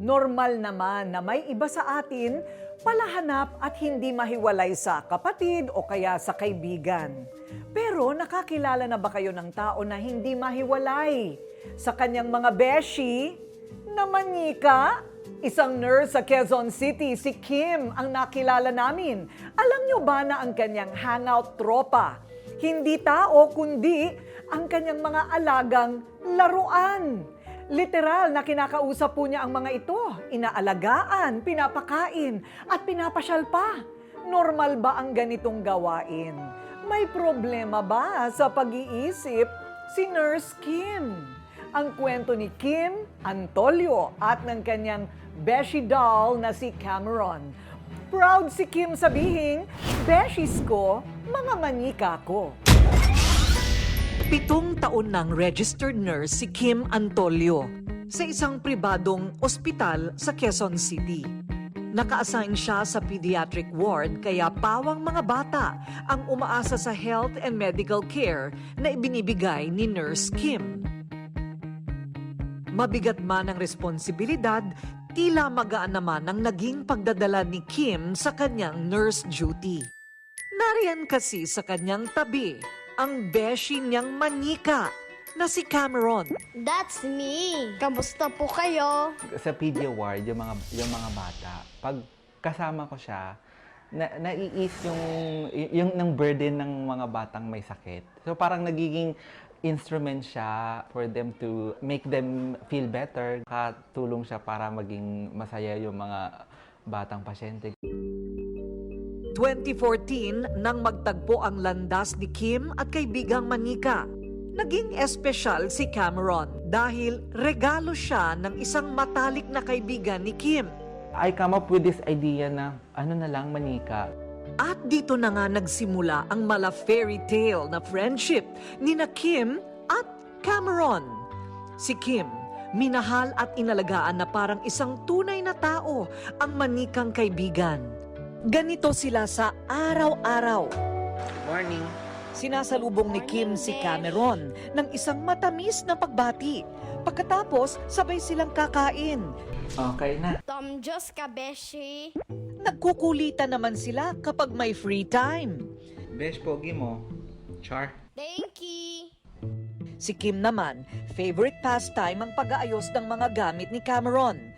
Normal naman na may iba sa atin palahanap at hindi mahiwalay sa kapatid o kaya sa kaibigan. Pero nakakilala na ba kayo ng tao na hindi mahiwalay sa kanyang mga beshi na manika? Isang nurse sa Quezon City, si Kim, ang nakilala namin. Alam nyo ba na ang kanyang hangout tropa? Hindi tao, kundi ang kanyang mga alagang laruan. Literal na kinakausap po niya ang mga ito. Inaalagaan, pinapakain, at pinapasyal pa. Normal ba ang ganitong gawain? May problema ba sa pag-iisip si Nurse Kim? Ang kwento ni Kim Antolio at ng kanyang Beshi doll na si Cameron. Proud si Kim sabihing, Beshis ko, mga manika ko. Pitong taon nang registered nurse si Kim Antolio sa isang pribadong ospital sa Quezon City. Naka-assign siya sa pediatric ward kaya pawang mga bata ang umaasa sa health and medical care na ibinibigay ni Nurse Kim. Mabigat man ang responsibilidad, tila magaan naman ang naging pagdadala ni Kim sa kanyang nurse duty. Nariyan kasi sa kanyang tabi ang beshi niyang manika na si Cameron. That's me. Kamusta po kayo? sa pedia ward, yung mga, yung mga bata, pag kasama ko siya, na, naiis yung, yung ng burden ng mga batang may sakit. So parang nagiging instrument siya for them to make them feel better. Katulong siya para maging masaya yung mga batang pasyente. 2014 nang magtagpo ang landas ni Kim at kaibigang Manika. Naging espesyal si Cameron dahil regalo siya ng isang matalik na kaibigan ni Kim. I come up with this idea na ano na lang manika. At dito na nga nagsimula ang mala fairy tale na friendship ni na Kim at Cameron. Si Kim, minahal at inalagaan na parang isang tunay na tao ang manikang kaibigan. Ganito sila sa araw-araw. Morning. Sinasalubong ni Kim si Cameron ng isang matamis na pagbati. Pagkatapos, sabay silang kakain. Okay na. Tom Diyos ka, Beshi. Nagkukulitan naman sila kapag may free time. Besh, pogi mo. Char. Thank you. Si Kim naman, favorite pastime ang pag-aayos ng mga gamit ni Cameron.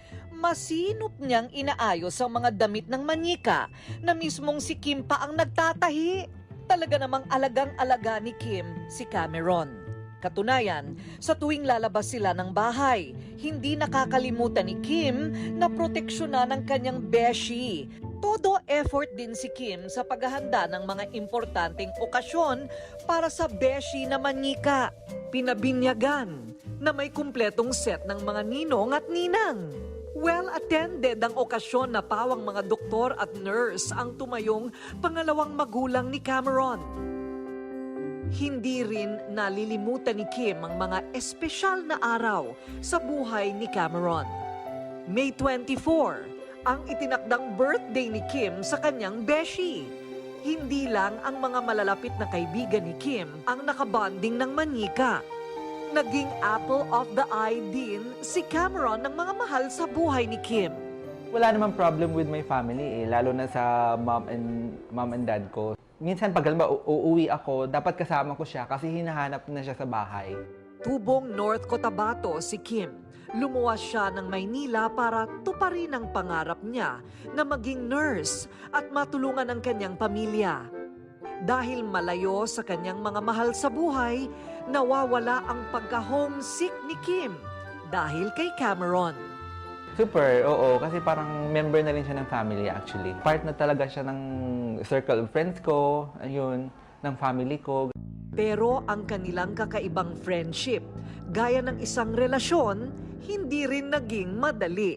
Masinop niyang inaayos ang mga damit ng manika na mismong si Kim pa ang nagtatahi. Talaga namang alagang-alaga ni Kim si Cameron. Katunayan, sa tuwing lalabas sila ng bahay, hindi nakakalimutan ni Kim na proteksyonan ng kanyang beshi. Todo effort din si Kim sa paghahanda ng mga importanteng okasyon para sa beshi na manika. Pinabinyagan na may kumpletong set ng mga ninong at ninang. Well-attended ang okasyon na pawang mga doktor at nurse ang tumayong pangalawang magulang ni Cameron. Hindi rin nalilimutan ni Kim ang mga espesyal na araw sa buhay ni Cameron. May 24, ang itinakdang birthday ni Kim sa kanyang beshi. Hindi lang ang mga malalapit na kaibigan ni Kim ang nakabanding ng manika. Naging apple of the eye din si Cameron ng mga mahal sa buhay ni Kim. Wala namang problem with my family eh, lalo na sa mom and mom and dad ko. Minsan pag halimbawa uuwi ako, dapat kasama ko siya kasi hinahanap na siya sa bahay. Tubong North Cotabato si Kim. Lumuwas siya ng Maynila para tuparin ang pangarap niya na maging nurse at matulungan ang kanyang pamilya. Dahil malayo sa kanyang mga mahal sa buhay, nawawala ang pagka-homesick ni Kim dahil kay Cameron. Super, oo. Kasi parang member na rin siya ng family actually. Part na talaga siya ng circle of friends ko, ayun, ng family ko. Pero ang kanilang kakaibang friendship, gaya ng isang relasyon, hindi rin naging madali.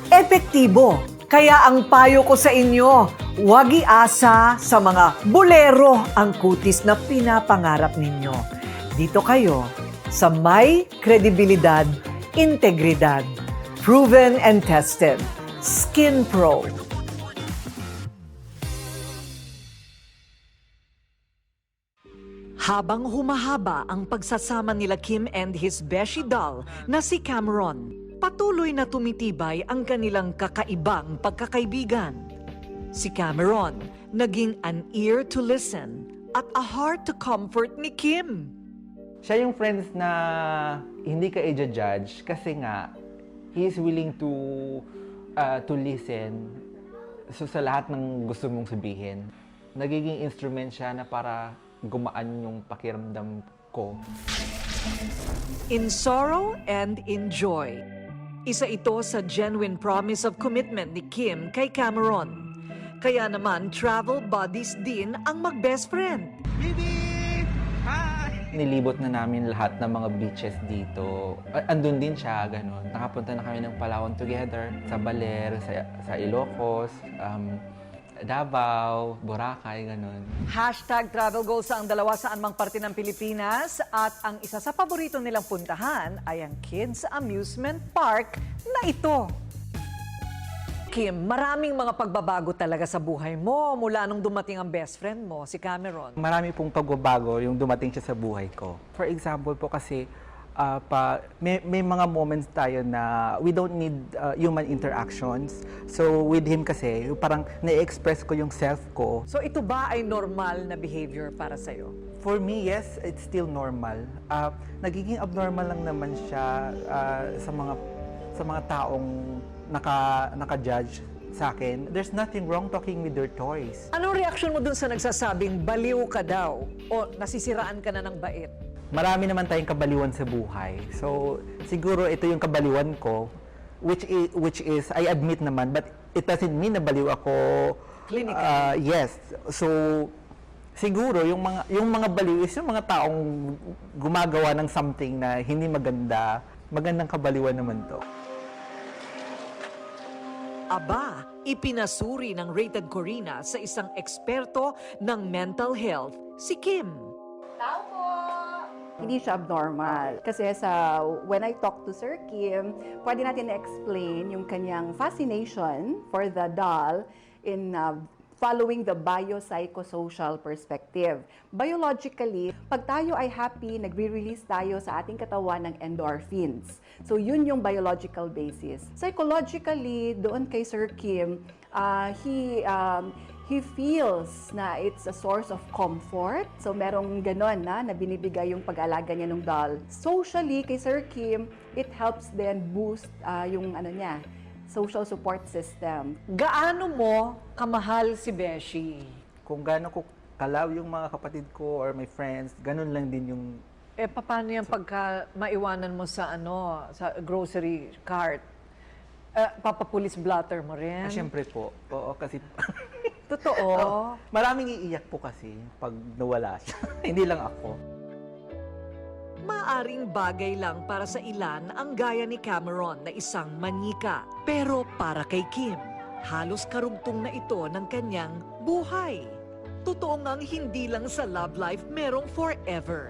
epektibo. Kaya ang payo ko sa inyo, huwag iasa sa mga bolero ang kutis na pinapangarap ninyo. Dito kayo sa may kredibilidad, integridad, proven and tested. Skin Pro. Habang humahaba ang pagsasama nila Kim and his beshi doll na si Cameron, patuloy na tumitibay ang kanilang kakaibang pagkakaibigan. Si Cameron naging an ear to listen at a heart to comfort ni Kim. Siya yung friends na hindi ka i-judge kasi nga he is willing to uh, to listen so sa lahat ng gusto mong sabihin. Nagiging instrument siya na para gumaan yung pakiramdam ko. In sorrow and in joy. Isa ito sa genuine promise of commitment ni Kim kay Cameron. Kaya naman, travel buddies din ang mag-best friend. Nilibot na namin lahat ng mga beaches dito. Andun din siya, ganun. Nakapunta na kami ng Palawan together, sa Baler, sa, sa Ilocos, um, Davao, Boracay, ganun. Hashtag travel goals ang dalawa saan mang parte ng Pilipinas at ang isa sa paborito nilang puntahan ay ang Kids Amusement Park na ito. Kim, maraming mga pagbabago talaga sa buhay mo mula nung dumating ang best friend mo, si Cameron. Marami pong pagbabago yung dumating siya sa buhay ko. For example po kasi, ah, pa, may, may mga moments tayo na we don't need ah, human interactions. So with him kasi, parang na-express ko yung self ko. So ito ba ay normal na behavior para sa'yo? For me, yes, it's still normal. Ah, nagiging abnormal lang naman siya ah, sa mga sa mga taong naka naka-judge sa akin. There's nothing wrong talking with their toys. Anong reaksyon mo dun sa nagsasabing baliw ka daw o nasisiraan ka na ng bait? Marami naman tayong kabaliwan sa buhay. So, siguro ito yung kabaliwan ko, which is, which is I admit naman, but it doesn't mean na baliw ako. Clinical. Ah, yes. So, siguro yung mga yung mga baliw is yung mga taong gumagawa ng something na hindi maganda. Magandang kabaliwan naman to. Aba, ipinasuri ng Rated Corina sa isang eksperto ng mental health, si Kim. Hindi siya abnormal. Kasi sa when I talk to Sir Kim, pwede natin na-explain yung kanyang fascination for the doll in uh, following the biopsychosocial perspective. Biologically, pag tayo ay happy, nagre-release tayo sa ating katawan ng endorphins. So yun yung biological basis. Psychologically, doon kay Sir Kim, uh, he um, he feels na it's a source of comfort. So, merong ganon na, na binibigay yung pag-alaga niya ng doll. Socially, kay Sir Kim, it helps then boost ah, yung ano niya, social support system. Gaano mo kamahal si Beshi? Kung gaano ko kalaw yung mga kapatid ko or my friends, ganun lang din yung Eh, paano yan pagka maiwanan mo sa ano, sa grocery cart? Eh, papapulis blatter mo rin? Ah, syempre po. Oo, kasi Totoo. maraming iiyak po kasi pag nawala siya. Hindi lang ako. Maaring bagay lang para sa ilan ang gaya ni Cameron na isang manika. Pero para kay Kim, halos karugtong na ito ng kanyang buhay. Totoo ngang hindi lang sa love life merong forever.